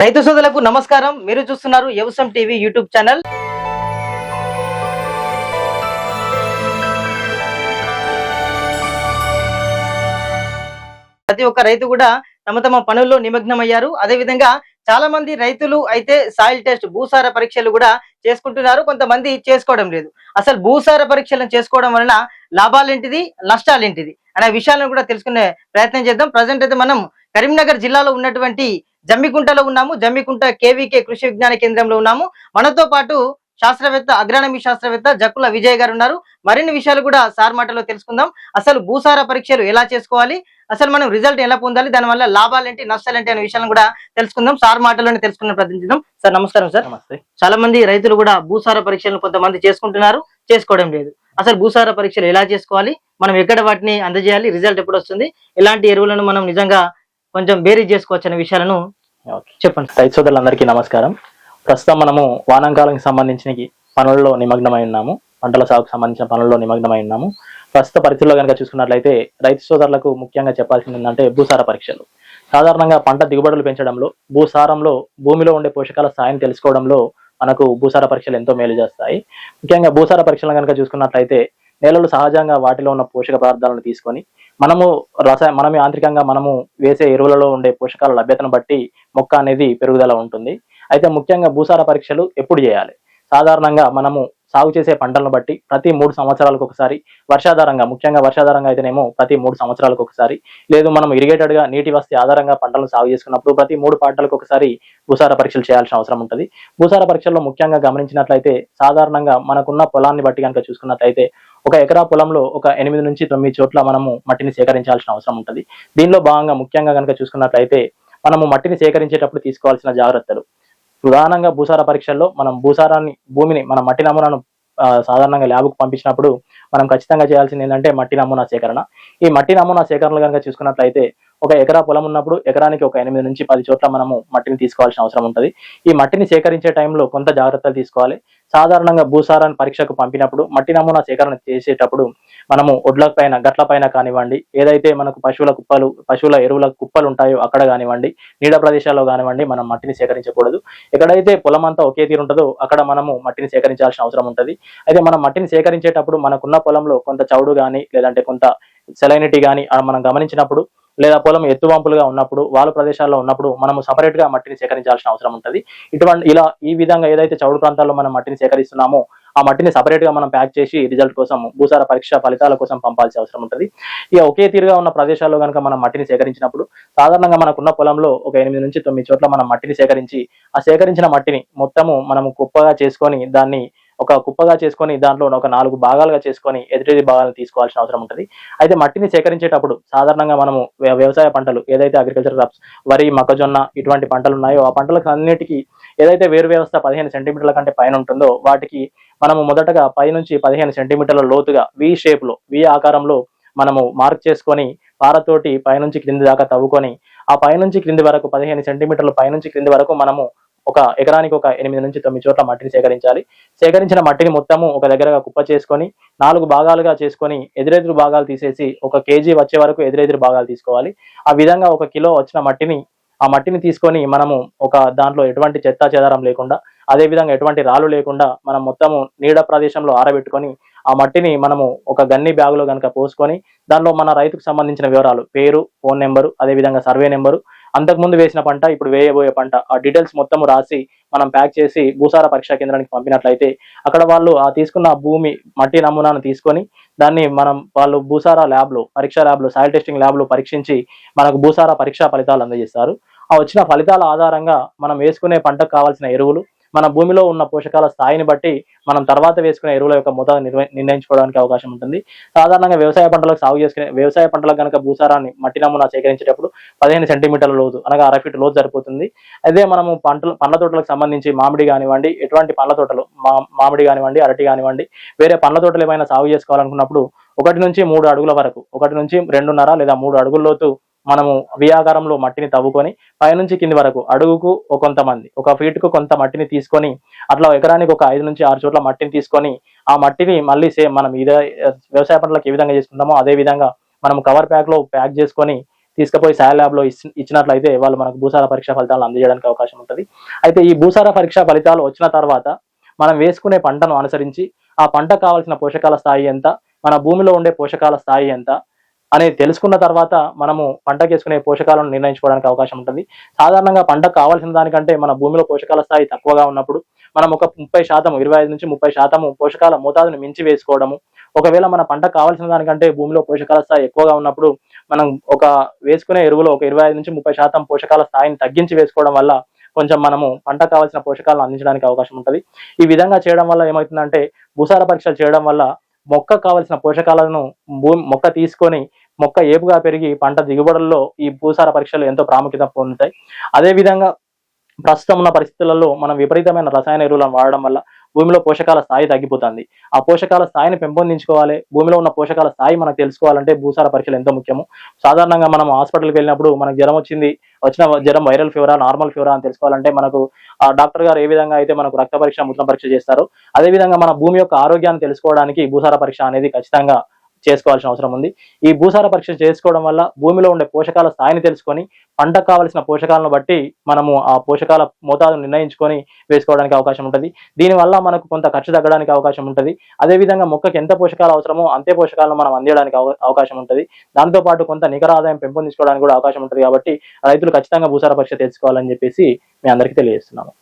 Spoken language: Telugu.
రైతు సోదరులకు నమస్కారం. మీరు చూస్తున్నారు వ్యవసాయం టీవీ యూట్యూబ్ ఛానల్. ప్రతి ఒక్క రైతు కూడా తమ తమ పనుల్లో నిమగ్నమయ్యారు. అదే విధంగా చాలా మంది రైతులు అయితే సాయిల్ టెస్ట్ భూసార పరీక్షలు కూడా చేసుకుంటున్నారు. కొంతమంది చేసుకోవడం లేదు. అసలు భూసార పరీక్షలను చేసుకోవడం వలన లాభాలేంటిది నష్టాలేంటిది అనే విషయాలను కూడా తెలుసుకునే ప్రయత్నం చేద్దాం. ప్రజెంట్ అయితే మనం కరీంనగర్ జిల్లాలో ఉన్నటువంటి జమ్మికుంటలో ఉన్నాము జమ్మికుంట కేవీకే కృషి విజ్ఞాన కేంద్రంలో ఉన్నాము. మనతో పాటు శాస్త్రవేత్త అగ్రానమీ శాస్త్రవేత్త జక్కుల విజయ్ గారు ఉన్నారు. మరిన్ని విషయాలు కూడా సార్ మాటలో తెలుసుకుందాం. అసలు భూసార పరీక్షలు ఎలా చేసుకోవాలి? అసలు మనం రిజల్ట్ ఎలా పొందాలి? దానివల్ల లాభాలేంటి నష్టాలేంటి అనే విషయాలను కూడా తెలుసుకుందాం. సార్ మాటలోనే తెలుసుకున్న ప్రతినిధిద్దాం సార్ నమస్కారం సార్. నమస్తే. చాలా మంది రైతులు కూడా భూసార పరీక్షలను కొంతమంది చేసుకుంటున్నారు. చేసుకోవడం లేదు. అసలు భూసార పరీక్షలు ఎలా చేసుకోవాలి? మనం ఎక్కడ వాటిని అందజేయాలి? రిజల్ట్ ఎప్పుడు వస్తుంది? ఎలాంటి ఎరువులను మనం నిజంగా కొంచెం బేరీ చేసుకోవచ్చు అనే విషయాలను చెప్పండి. రైతు సోదరులందరికీ నమస్కారం. ప్రస్తుతం మనము వానాకాలానికి సంబంధించిన పనుల్లో నిమగ్నమై ఉన్నాము. పంటల సాగుకు సంబంధించిన పనుల్లో నిమగ్నమై ఉన్నాము. ప్రస్తుత పరిస్థితుల్లో కనుక చూసుకున్నట్లయితే రైతు సోదరులకు ముఖ్యంగా చెప్పాల్సింది ఏంటంటే భూసార పరీక్షలు. సాధారణంగా పంట దిగుబడులు పెంచడంలో భూసారంలో భూమిలో ఉండే పోషకాల స్థాయిని తెలుసుకోవడంలో మనకు భూసార పరీక్షలు ఎంతో మేలు చేస్తాయి. ముఖ్యంగా భూసార పరీక్షలు కనుక చూసుకున్నట్లయితే నేలలు సహజంగా వాటిలో ఉన్న పోషక పదార్థాలను తీసుకొని మనము రసాయ మనం యాంత్రికంగా మనము వేసే ఎరువులలో ఉండే పోషకాల లభ్యతను బట్టి మొక్క అనేది పెరుగుదల ఉంటుంది. అయితే ముఖ్యంగా భూసార పరీక్షలు ఎప్పుడు చేయాలి? సాధారణంగా మనము సాగు చేసే పంటలను బట్టి ప్రతి మూడు సంవత్సరాలకు ఒకసారి వర్షాధారంగా ముఖ్యంగా వర్షాధారంగా అయితేనేమో ప్రతి మూడు సంవత్సరాలకు ఒకసారి. లేదు మనం ఇరిగేటెడ్గా నీటి వస్తే ఆధారంగా పంటలను సాగు చేసుకున్నప్పుడు ప్రతి మూడు పంటలకు ఒకసారి భూసార పరీక్షలు చేయాల్సిన అవసరం ఉంటుంది. భూసార పరీక్షల్లో ముఖ్యంగా గమనించినట్లయితే సాధారణంగా మనకున్న పొలాన్ని బట్టి కనుక చూసుకున్నట్లయితే ఒక ఎకరా పొలంలో ఒక ఎనిమిది నుంచి తొమ్మిది చోట్ల మనము మట్టిని సేకరించాల్సిన అవసరం ఉంటుంది. దీనిలో భాగంగా ముఖ్యంగా కనుక చూసుకున్నట్లయితే మనము మట్టిని సేకరించేటప్పుడు తీసుకోవాల్సిన జాగ్రత్తలు. ప్రధానంగా భూసార పరీక్షల్లో మనం భూసారాన్ని భూమిని మన మట్టి నమూనాను సాధారణంగా ల్యాబ్కు పంపించినప్పుడు మనం ఖచ్చితంగా చేయాల్సింది ఏంటంటే మట్టి నమూనా సేకరణ. ఈ మట్టి నమూనా సేకరణలు కనుక చూసుకున్నట్లయితే ఒక ఎకరా పొలం ఉన్నప్పుడు ఎకరానికి ఒక ఎనిమిది నుంచి పది చోట్ల మనము మట్టిని తీసుకోవాల్సిన అవసరం ఉంటుంది. ఈ మట్టిని సేకరించే టైంలో కొంత జాగ్రత్తలు తీసుకోవాలి. సాధారణంగా భూసారాన్ని పరీక్షకు పంపినప్పుడు మట్టి నమూనా సేకరణ చేసేటప్పుడు మనము ఒడ్ల పైన గట్ల పైన కానివ్వండి ఏదైతే మనకు పశువుల కుప్పలు పశువుల ఎరువుల కుప్పలు ఉంటాయో అక్కడ కానివ్వండి నీడ ప్రదేశాల్లో కానివ్వండి మనం మట్టిని సేకరించకూడదు. ఎక్కడైతే పొలం అంతా ఒకే తీరు ఉంటుందో అక్కడ మనము మట్టిని సేకరించాల్సిన అవసరం ఉంటుంది. అయితే మనం మట్టిని సేకరించేటప్పుడు మనకున్న పొలంలో కొంత చౌడు కానీ లేదంటే కొంత సెలైనిటీ కానీ మనం గమనించినప్పుడు లేదా పొలం ఎత్తువంపులుగా ఉన్నప్పుడు వాలు ప్రదేశాల్లో ఉన్నప్పుడు మనము సపరేట్గా మట్టిని సేకరించాల్సిన అవసరం ఉంటుంది. ఇటువంటి ఇలా ఈ విధంగా ఏదైతే చౌడు ప్రాంతాల్లో మనం మట్టిని సేకరిస్తున్నామో ఆ మట్టిని సపరేట్గా మనం ప్యాక్ చేసి రిజల్ట్ కోసం భూసార పరీక్ష ఫలితాల కోసం పంపాల్సిన అవసరం ఉంటుంది. ఇక ఒకే తీరుగా ఉన్న ప్రదేశాల్లో కనుక మనం మట్టిని సేకరించినప్పుడు సాధారణంగా మనకున్న పొలంలో ఒక ఎనిమిది నుంచి తొమ్మిది చోట్ల మనం మట్టిని సేకరించి ఆ సేకరించిన మట్టిని మొత్తము మనము కుప్పగా చేసుకొని దాన్ని ఒక కుప్పగా చేసుకొని దాంట్లో ఒక నాలుగు భాగాలుగా చేసుకొని ఎదుటి భాగాలను తీసుకోవాల్సిన అవసరం ఉంటుంది. అయితే మట్టిని సేకరించేటప్పుడు సాధారణంగా మనము వ్యవసాయ పంటలు ఏదైతే అగ్రికల్చర్ క్రాప్స్ వరి మొక్కజొన్న ఇటువంటి పంటలు ఉన్నాయో ఆ పంటలకు అన్నిటికీ ఏదైతే వేరు వ్యవస్థ పదిహేను సెంటీమీటర్ల కంటే పైన ఉంటుందో వాటికి మనము మొదటగా పై నుంచి పదిహేను సెంటీమీటర్ల లోతుగా వి షేప్లో వి ఆకారంలో మనము మార్క్ చేసుకొని పారతోటి పైనుంచి క్రింది దాకా తవ్వుకొని ఆ పైనుంచి క్రింది వరకు పదిహేను సెంటీమీటర్లు పైనుంచి క్రింది వరకు మనము ఒక ఎకరానికి ఒక ఎనిమిది నుంచి తొమ్మిది చోట్ల మట్టిని సేకరించాలి. సేకరించిన మట్టిని మొత్తము ఒక దగ్గరగా కుప్ప చేసుకొని నాలుగు భాగాలుగా చేసుకొని ఎదురెదురు భాగాలు తీసేసి ఒక కేజీ వచ్చే వరకు ఎదురెదురు భాగాలు తీసుకోవాలి. ఆ విధంగా ఒక కిలో వచ్చిన మట్టిని ఆ మట్టిని తీసుకొని మనము ఒక దాంట్లో ఎటువంటి చెత్త చెదారం లేకుండా అదే విధంగా ఎటువంటి రాళ్ళు లేకుండా మనం మొత్తము నీడ ప్రదేశంలో ఆరబెట్టుకొని ఆ మట్టిని మనము ఒక గన్ని బ్యాగులో కనుక పోసుకొని దానిలో మన రైతుకు సంబంధించిన వివరాలు పేరు ఫోన్ నెంబరు అదే విధంగా సర్వే నెంబరు అంతకుముందు వేసిన పంట ఇప్పుడు వేయబోయే పంట ఆ డీటెయిల్స్ మొత్తం రాసి మనం ప్యాక్ చేసి భూసార పరీక్షా కేంద్రానికి పంపినట్లయితే అక్కడ వాళ్ళు ఆ తీసుకున్న భూమి మట్టి నమూనాను తీసుకొని దాన్ని మనం వాళ్ళు భూసార ల్యాబ్లు పరీక్ష ల్యాబ్లు సాయిల్ టెస్టింగ్ ల్యాబ్లు పరీక్షించి మనకు భూసార పరీక్షా ఫలితాలు అందజేస్తారు. ఆ వచ్చిన ఫలితాల ఆధారంగా మనం వేసుకునే పంటకు కావాల్సిన ఎరువులు మన భూమిలో ఉన్న పోషకాల స్థాయిని బట్టి మనం తర్వాత వేసుకునే ఎరువుల యొక్క మోతాదు నిర్ణయించుకోవడానికి అవకాశం ఉంటుంది. సాధారణంగా వ్యవసాయ పంటలకు సాగు చేసుకునే వ్యవసాయ పంటలకు కనుక భూసారాన్ని మట్టి నమూనా సేకరించేటప్పుడు పదిహేను సెంటీమీటర్ల లోతు అనగా అర ఫీట్ లోతు సరిపోతుంది. అదే మనము పంటలు పండ్ల తోటలకు సంబంధించి మామిడి కానివ్వండి ఎటువంటి పండ్ల తోటలు మా మామిడి కానివ్వండి అరటి కానివ్వండి వేరే పండ్ల తోటలు ఏమైనా సాగు చేసుకోవాలనుకున్నప్పుడు ఒకటి నుంచి మూడు అడుగుల వరకు ఒకటి నుంచి రెండున్నర లేదా మూడు అడుగుల లోతు మనము వియాగారంలో మట్టిని తవ్వుకొని పైనుంచి కింది వరకు అడుగుకు కొంతమంది ఒక ఫీట్కు కొంత మట్టిని తీసుకొని అట్లా ఎకరానికి ఒక ఐదు నుంచి ఆరు చోట్ల మట్టిని తీసుకొని ఆ మట్టిని మళ్ళీ సేమ్ మనం ఇదే వ్యవసాయ పంటలకు ఏ విధంగా చేసుకుంటామో అదే విధంగా మనం కవర్ ప్యాక్లో ప్యాక్ చేసుకొని తీసుకుపోయి సాయ ల్యాబ్లో ఇచ్చినట్లయితే వాళ్ళు మనకు భూసార పరీక్ష ఫలితాలను అందజేయడానికి అవకాశం ఉంటుంది. అయితే ఈ భూసార పరీక్ష ఫలితాలు వచ్చిన తర్వాత మనం వేసుకునే పంటను అనుసరించి ఆ పంట కావాల్సిన పోషకాల స్థాయి ఎంత మన భూమిలో ఉండే పోషకాల స్థాయి ఎంత అనేది తెలుసుకున్న తర్వాత మనము పంటకు వేసుకునే పోషకాలను నిర్ణయించుకోవడానికి అవకాశం ఉంటుంది. సాధారణంగా పంటకు కావాల్సిన దానికంటే మన భూమిలో పోషకాల స్థాయి తక్కువగా ఉన్నప్పుడు మనం ఒక ముప్పై శాతం ఇరవై ఐదు నుంచి ముప్పై శాతం పోషకాల మోతాదును మించి వేసుకోవడము. ఒకవేళ మన పంట కావాల్సిన దానికంటే భూమిలో పోషకాల స్థాయి ఎక్కువగా ఉన్నప్పుడు మనం ఒక వేసుకునే ఎరువులో ఒక ఇరవై ఐదు నుంచి ముప్పై శాతం పోషకాల స్థాయిని తగ్గించి వేసుకోవడం వల్ల కొంచెం మనము పంట కావాల్సిన పోషకాలను అందించడానికి అవకాశం ఉంటుంది. ఈ విధంగా చేయడం వల్ల ఏమవుతుందంటే భూసార పరీక్షలు చేయడం వల్ల మొక్క కావలసిన పోషకాలను భూమి మొక్క తీసుకొని మొక్క ఏపుగా పెరిగి పంట దిగుబడుల్లో ఈ భూసార పరీక్షలు ఎంతో ప్రాముఖ్యత పొందుతాయి. అదే విధంగా ప్రస్తుతం ఉన్న పరిస్థితులలో మనం విపరీతమైన రసాయన ఎరువులను వాడడం వల్ల భూమిలో పోషకాల స్థాయి తగ్గిపోతుంది. ఆ పోషకాల స్థాయిని పెంపొందించుకోవాలి. భూమిలో ఉన్న పోషకాల స్థాయి మనం తెలుసుకోవాలంటే భూసార పరీక్షలు ఎంతో ముఖ్యము. సాధారణంగా మనం హాస్పిటల్కి వెళ్ళినప్పుడు మనకు జ్వరం వచ్చింది వచ్చిన జ్వరం వైరల్ ఫీవరా నార్మల్ ఫీవరా అని తెలుసుకోవాలంటే మనకు ఆ డాక్టర్ గారు ఏ విధంగా అయితే మనకు రక్త పరీక్ష మూత్ర పరీక్ష చేస్తారో అదే విధంగా మన భూమి యొక్క ఆరోగ్యాన్ని తెలుసుకోవడానికి భూసార పరీక్ష అనేది ఖచ్చితంగా చేసుకోవాల్సిన అవసరం ఉంది. ఈ భూసార పరీక్ష చేసుకోవడం వల్ల భూమిలో ఉండే పోషకాల స్థాయిని తెలుసుకొని పంటకు కావలసిన పోషకాలను బట్టి మనము ఆ పోషకాల మోతాదును నిర్ణయించుకొని వేసుకోవడానికి అవకాశం ఉంటుంది. దీనివల్ల మనకు కొంత ఖర్చు తగ్గడానికి అవకాశం ఉంటుంది. అదేవిధంగా మొక్కకి ఎంత పోషకాలు అవసరమో అంతే పోషకాలను మనం అందించడానికి అవ- అవకాశం ఉంటుంది. దాంతో పాటు కొంత నికర ఆదాయం పెంపొందించుకోవడానికి కూడా అవకాశం ఉంటుంది కాబట్టి రైతులు ఖచ్చితంగా భూసార పరీక్ష తెలుసుకోవాలని చెప్పేసి మీ అందరికీ తెలియజేస్తున్నాము.